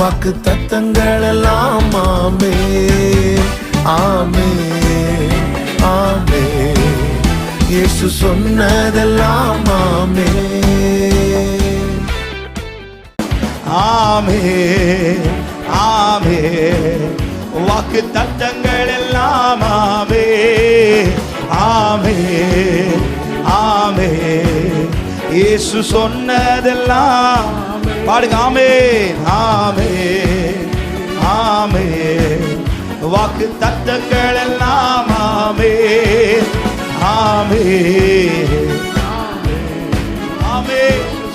வாக்கு தத்தங்கள் எல்லாம் ஆமே ஆமே ஆமே. இயேசு சொன்னதெல்லாம் ஆமே. ஆமே ஆமே. வாக்கு தத்தங்கள் எல்லாம் ஆமே ஆமே ஆமே. இயேசு சொன்னதெல்லாம் பாடுங்க ஆமே ஆமே ஆமே வாக்கு தத்தங்கள் எல்லாம் ஆமே ஆமே ஆமே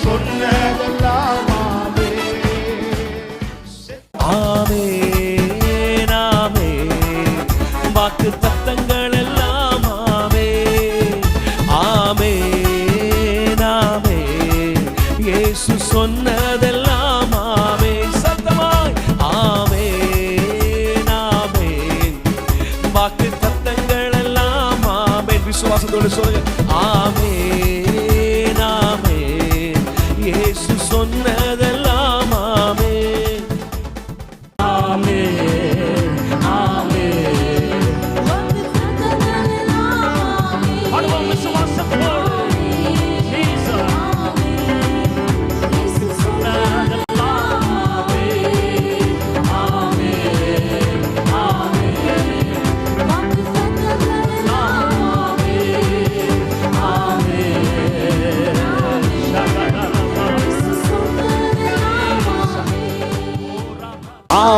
சொன்னதெல்லாம் ஆமே ஆமே ஆமென். வாக்கு இயேசு சொன்னதெல்லாம் ஆமே. சத்தமாய் ஆமே நாமே. வாக்கு சத்தங்கள் எல்லாம் ஆமே. விசுவாசத்தோடு சொல்லுங்க ஆமே.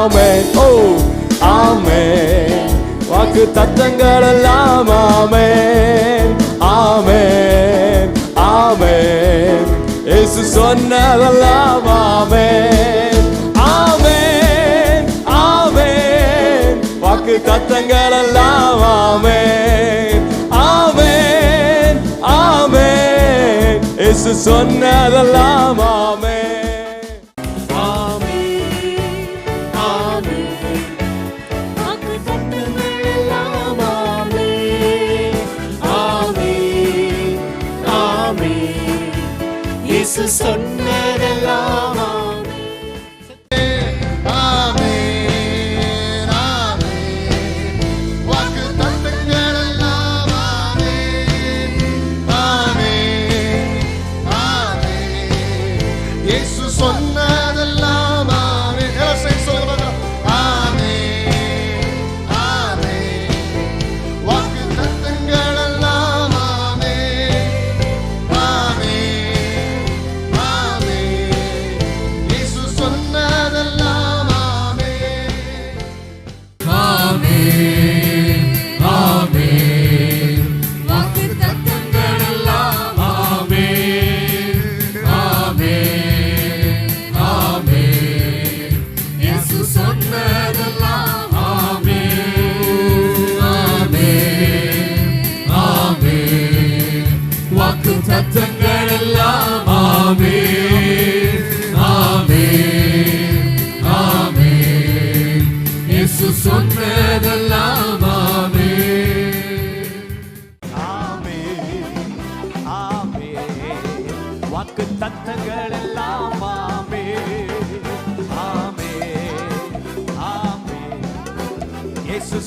ஆமேன். ஓ ஆமேன். வாக்கு தத்தங்கள் எல்லாம் ஆமேன். ஆமேன் ஆமேன். இயேசு சொன்னதெல்லாம் ஆமேன். ஆமேன் ஆமேன். வாக்கு தத்தங்கள் எல்லாம் ஆமேன். ஆமேன் ஆமேன். இயேசு சொன்னதெல்லாம் ஆமேன். இயேசு சொன்னதெல்லாம் வாக்கு எல்லாம் ஆமே ஆமே ஆமே இயேசு சொன்னதெல்லாம் ஆமே ஆமே ஆமே வாக்கு தத்தங்கள் எல்லாம் ஆமே ஆமே ஆமே இயேசு